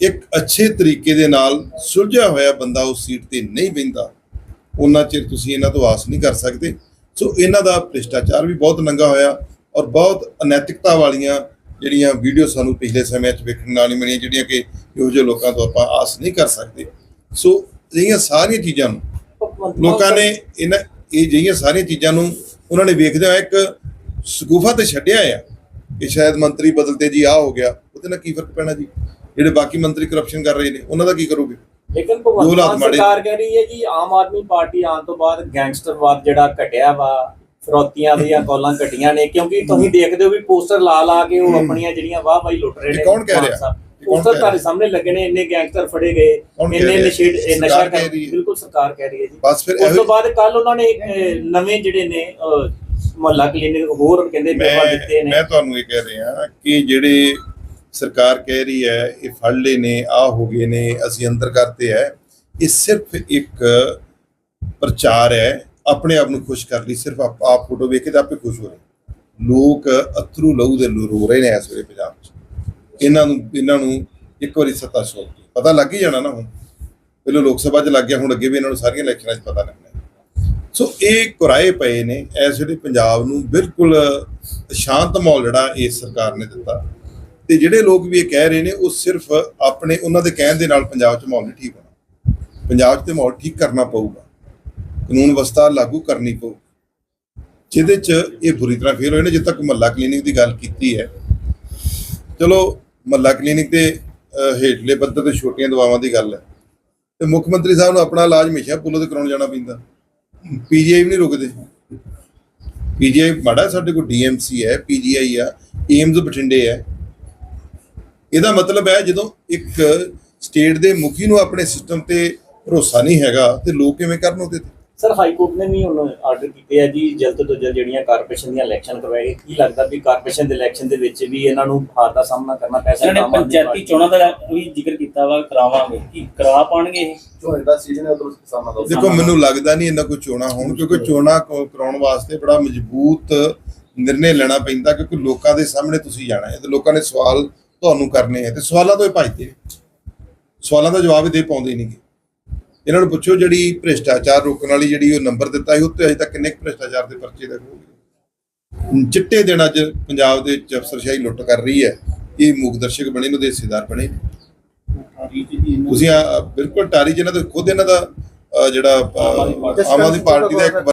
ਇੱਕ ਅੱਛੇ ਤਰੀਕੇ ਦੇ ਨਾਲ ਸੁਲਝਿਆ ਹੋਇਆ ਬੰਦਾ ਉਸ ਸੀਟ ਤੇ ਨਹੀਂ ਬਹਿੰਦਾ ਉਹਨਾਂ ਚਿਰ ਤੁਸੀਂ ਇਹਨਾਂ ਤੋਂ ਆਸ ਨਹੀਂ ਕਰ ਸਕਦੇ। ਸੋ ਇਹਨਾਂ ਦਾ ਭ੍ਰਿਸ਼ਟਾਚਾਰ ਵੀ ਬਹੁਤ ਨੰਗਾ ਹੋਇਆ ਔਰ ਬਹੁਤ ਅਨੈਤਿਕਤਾ ਵਾਲੀਆਂ ਜਿਹੜੀਆਂ ਵੀਡੀਓ ਸਾਨੂੰ ਪਿਛਲੇ ਸਮੇਂ 'ਚ ਵੇਖਣ ਨਾਲ ਨਹੀਂ ਮਿਲੀਆਂ ਜਿਹੜੀਆਂ ਕਿ ਇਹੋ ਜਿਹੇ ਲੋਕਾਂ ਤੋਂ ਆਪਾਂ ਆਸ ਨਹੀਂ ਕਰ ਸਕਦੇ। ਸੋ ਅਜਿਹੀਆਂ ਸਾਰੀਆਂ ਚੀਜ਼ਾਂ ਨੂੰ ਲੋਕਾਂ ਨੇ ਇਹਨਾਂ ਇਹ ਜਿਹੀਆਂ ਸਾਰੀਆਂ ਚੀਜ਼ਾਂ ਨੂੰ ਉਹਨਾਂ ਨੇ ਵੇਖਦੇ ਹੋਏ ਇੱਕ ਸਕੂਫਾ ਤੇ ਛੱਡਿਆ ਆ ਕਿ ਸ਼ਾਇਦ ਮੰਤਰੀ ਬਦਲਤੇ ਜੀ ਆ ਹੋ ਗਿਆ। ਉਹਦੇ ਨਾਲ ਕੀ ਫ਼ਰਕ ਪੈਣਾ ਜੀ? ਜਿਹੜੇ ਬਾਕੀ ਮੰਤਰੀ ਕਰਪਸ਼ਨ ਕਰ ਰਹੇ ਨੇ ਉਹਨਾਂ ਦਾ ਕੀ ਕਰੋਗੇ?
ਲੇਕਿਨ ਭਗਵੰਤ ਮਾਨ ਸਰਕਾਰ ਕਹਿ ਰਹੀ ਹੈ ਜੀ ਆਮ ਆਦਮੀ ਪਾਰਟੀ ਆਉਣ ਤੋਂ ਬਾਅਦ ਗੈਂਗਸਟਰਵਾਦ ਜਿਹੜਾ ਘਟਿਆ ਵਾ ਫਰੋਤੀਆਂ ਦੀਆਂ ਕੌਲਾਂ ਘਟੀਆਂ ਨੇ ਕਿਉਂਕਿ ਤੁਸੀਂ ਦੇਖਦੇ ਹੋ ਵੀ ਪੋਸਟਰ ਲਾ ਲਾ ਕੇ ਉਹ ਆਪਣੀਆਂ ਜਿਹੜੀਆਂ ਵਾਹ ਵਾਹੀ ਲੁੱਟ ਰਹੇ ਨੇ
ਕੌਣ ਕਹਿ ਰਿਹਾ?
ਪੋਸਟਰ ਤੁਹਾਡੇ? ਸਾਹਮਣੇ ਲੱਗੇ ਨੇ ਇੰਨੇ ਗੈਂਗਸਟਰ ਫੜੇ ਗਏ ਇੰਨੇ
ਰਿਹਾ?
ਨਸ਼ੇ ਕਰ। ਬਿਲਕੁਲ ਸਰਕਾਰ ਕਹਿ ਰਹੀ ਹੈ ਜੀ
ਬਸ ਫਿਰ
ਉਸ ਤੋਂ ਬਾਅਦ ਕੱਲ ਉਹਨਾਂ ਨੇ ਨਵੇਂ ਜਿਹੜੇ ਨੇ ਮੁਹੱਲਾ ਕਲੀਨਿਕ ਹੋਰ ਕਹਿੰਦੇ ਪੇਪਰ ਦਿੱਤੇ ਨੇ
ਮੈਂ ਤੁਹਾਨੂੰ ਇਹ ਕਹਿ ਰਿਹਾ ਕਿ ਜਿਹੜੇ ਸਰਕਾਰ ਕਹਿ ਰਹੀ ਹੈ ਇਹ ਫੜ ਲਏ ਨੇ ਆ ਹੋ ਗਏ ਨੇ ਅਸੀਂ ਅੰਦਰ ਕਰਤੇ ਹੈ ਇਹ ਸਿਰਫ ਇੱਕ ਪ੍ਰਚਾਰ ਹੈ ਆਪਣੇ ਆਪ ਨੂੰ ਖੁਸ਼ ਕਰ ਲਈ ਸਿਰਫ ਆਪ ਫੋਟੋ ਵੇਖ ਕੇ ਤਾਂ ਆਪੇ ਖੁਸ਼ ਹੋ ਰਹੇ ਲੋਕ ਅਥਰੂ ਲਹੂ ਦੇ ਲੋ ਰੋ ਰਹੇ ਨੇ ਇਸ ਵੇਲੇ ਪੰਜਾਬ ਇਹਨਾਂ ਨੂੰ ਇਹਨਾਂ ਨੂੰ ਇੱਕ ਵਾਰੀ ਸੱਤਾ ਸੋਚ ਕੇ ਪਤਾ ਲੱਗ ਹੀ ਜਾਣਾ ਨਾ ਹੁਣ। ਪਹਿਲਾਂ ਲੋਕ ਸਭਾ 'ਚ ਲੱਗ ਗਿਆ, ਹੁਣ ਅੱਗੇ ਵੀ ਇਹਨਾਂ ਨੂੰ ਸਾਰੀਆਂ ਇਲੈਕਸ਼ਨਾਂ 'ਚ ਪਤਾ ਲੱਗਣਾ। ਸੋ ਇਹ ਕੁਰਾਏ ਪਏ ਨੇ, ਇਸ ਵੇਲੇ ਪੰਜਾਬ ਨੂੰ ਬਿਲਕੁਲ ਸ਼ਾਂਤ ਮਾਹੌਲ ਜਿਹੜਾ ਇਸ ਸਰਕਾਰ ਨੇ ਦਿੱਤਾ। ਤੇ ਜਿਹੜੇ ਲੋਕ ਵੀ ਇਹ ਕਹਿ ਰਹੇ ਨੇ, ਉਹ ਸਿਰਫ ਆਪਣੇ, ਉਹਨਾਂ ਦੇ ਕਹਿਣ ਦੇ ਨਾਲ ਪੰਜਾਬ 'ਚ ਮਾਹੌਲ ਨਹੀਂ ਠੀਕ ਹੋਣਾ। ਪੰਜਾਬ 'ਚ ਤੇ ਮਾਹੌਲ ਠੀਕ ਕਰਨਾ ਪਊਗਾ। ਕਾਨੂੰਨ ਵਿਵਸਥਾ ਲਾਗੂ ਕਰਨੀ ਪਊ। ਜਿਹਦੇ 'ਚ ਇਹ ਬੁਰੀ ਤਰ੍ਹਾਂ ਫੇਲ ਹੋਏ ਨੇ, ਜਿੱਦ ਤੱਕ ਮਹੱਲਾ ਕਲੀਨਿਕ ਦੀ ਗੱਲ ਕੀਤੀ ਹੈ। ਚਲੋ ਮਹੱਲਾ ਕਲੀਨਿਕ ਤੇ ਹੇਠਲੇ ਪੱਧਰ ਤੇ ਛੋਟੀਆਂ ਦਵਾਵਾਂ ਦੀ ਗੱਲ ਹੈ। ਤੇ ਮੁੱਖ ਮੰਤਰੀ ਸਾਹਿਬ ਨੂੰ ਆਪਣਾ ਇਲਾਜ ਹਮੇਸ਼ਾ ਪੁੱਲੋਂ ਤੇ ਕਰਾਉਣ ਜਾਣਾ ਪੈਂਦਾ। ਪੀਜੀਆਈ ਵੀ ਨਹੀਂ ਰੁਕਦੇ। ਪੀਜੀਆਈ ਮਾੜਾ ਸਾਡੇ ਕੋਲ ਡੀਐਮਸੀ ਹੈ, ਪੀਜੀਆਈ ਆ, ਏਮਜ਼ ਬਠਿੰਡੇ ਹੈ। ਇਹਦਾ ਮਤਲਬ ਹੈ, ਜਦੋਂ ਇੱਕ ਸਟੇਟ ਦੇ ਮੁਖੀ ਨੂੰ ਆਪਣੇ ਸਿਸਟਮ ਤੇ ਭਰੋਸਾ ਨਹੀਂ ਹੈਗਾ, ਤੇ ਲੋਕ ਕਿਵੇਂ ਕਰਨ ਉਹਦੇ ਤੇ?
ਸਰ ਹਾਈ ਕੋਰਟ ਨੇ ਵੀ ਹੁਣ ਆਰਡਰ ਕੀਤੇ ਆ ਜੀ ਜਲਦ ਤੋਂ ਜਲਦ ਜਿਹੜੀਆਂ ਕਾਰਪੋਰੇਸ਼ਨ ਦੀਆਂ ਇਲੈਕਸ਼ਨ ਕਰਵਾਏ। ਕੀ ਲੱਗਦਾ ਵੀ ਕਾਰਪੋਰੇਸ਼ਨ ਦੇ ਇਲੈਕਸ਼ਨ ਦੇ ਵਿੱਚ ਵੀ ਇਹਨਾਂ ਨੂੰ ਹਾਰ ਦਾ ਸਾਹਮਣਾ ਕਰਨਾ ਪੈ ਸਕਦਾ? ਆਦਮੀ
ਪੰਚਾਇਤੀ ਚੋਣਾਂ ਦਾ ਵੀ ਜ਼ਿਕਰ ਕੀਤਾ ਵਾ ਕਰਾਵਾਂਗੇ। ਕੀ ਕਰਾ ਪਾਣਗੇ ਇਹ?
ਜਿਹੜਾ ਸੀਜ਼ਨ ਹੈ ਉਦੋਂ ਕਿਸਾਨਾਂ ਦਾ
ਦੇਖੋ ਮੈਨੂੰ ਲੱਗਦਾ ਨਹੀਂ ਇਹਨਾਂ ਕੋਈ ਚੋਣਾਂ ਹੋਣ ਕਿਉਂਕਿ ਚੋਣਾਂ ਕਰਾਉਣ ਵਾਸਤੇ ਬੜਾ ਮਜ਼ਬੂਤ ਨਿਰਣੇ ਲੈਣਾ ਪੈਂਦਾ ਕਿਉਂਕਿ ਲੋਕਾਂ ਦੇ ਸਾਹਮਣੇ ਤੁਸੀਂ ਜਾਣਾ ਹੈ ਤੇ ਲੋਕਾਂ ਨੇ ਸਵਾਲ ਤੁਹਾਨੂੰ ਕਰਨੇ ਹੈ। ਤੇ ਸਵਾਲਾਂ ਤੋਂ ਇਹ ਭੱਜਦੇ। ਸਵਾਲਾਂ ਦਾ ਜਵਾਬ ਹੀ ਦੇ ਪਾਉਂਦੇ ਨਹੀਂਗੇ। ਇਹਨਾਂ ਨੂੰ ਪੁੱਛੋ ਜਿਹੜੀ ਭ੍ਰਿਸ਼ਟਾਚਾਰ ਰੋਕਣ ਵਾਲੀ ਜਿਹੜੀ ਉਹ ਨੰਬਰ ਦਿੱਤਾ ਸੀ ਉੱਤੇ ਅਜੇ ਤੱਕ ਕਿੰਨੇ ਭ੍ਰਿਸ਼ਟਾਚਾਰ ਦੇ ਪਰਚੇ ਦੇ ਹੋਏ ਚਿੱਟੇ ਦਿਨ ਅੱਜ ਪੰਜਾਬ ਦੇ ਵਿੱਚ ਅਫਸਰਸ਼ਾਹੀ ਲੁੱਟ ਕਰ ਰਹੀ ਹੈ ਇਹ ਮੂਕ ਦਰਸ਼ਕ ਬਣੇ ਨੂੰ ਦੇ ਹਿੱਸੇਦਾਰ ਬਣੇ। ਤੁਸੀਂ ਬਿਲਕੁਲ ਟਾਰੀ ਜਿਹਨਾਂ ਦੇ ਖੁਦ ਇਹਨਾਂ ਦਾ ਜਿਹੜਾ ਆਮ ਆਦਮੀ ਪਾਰਟੀ ਦਾ ਇੱਕ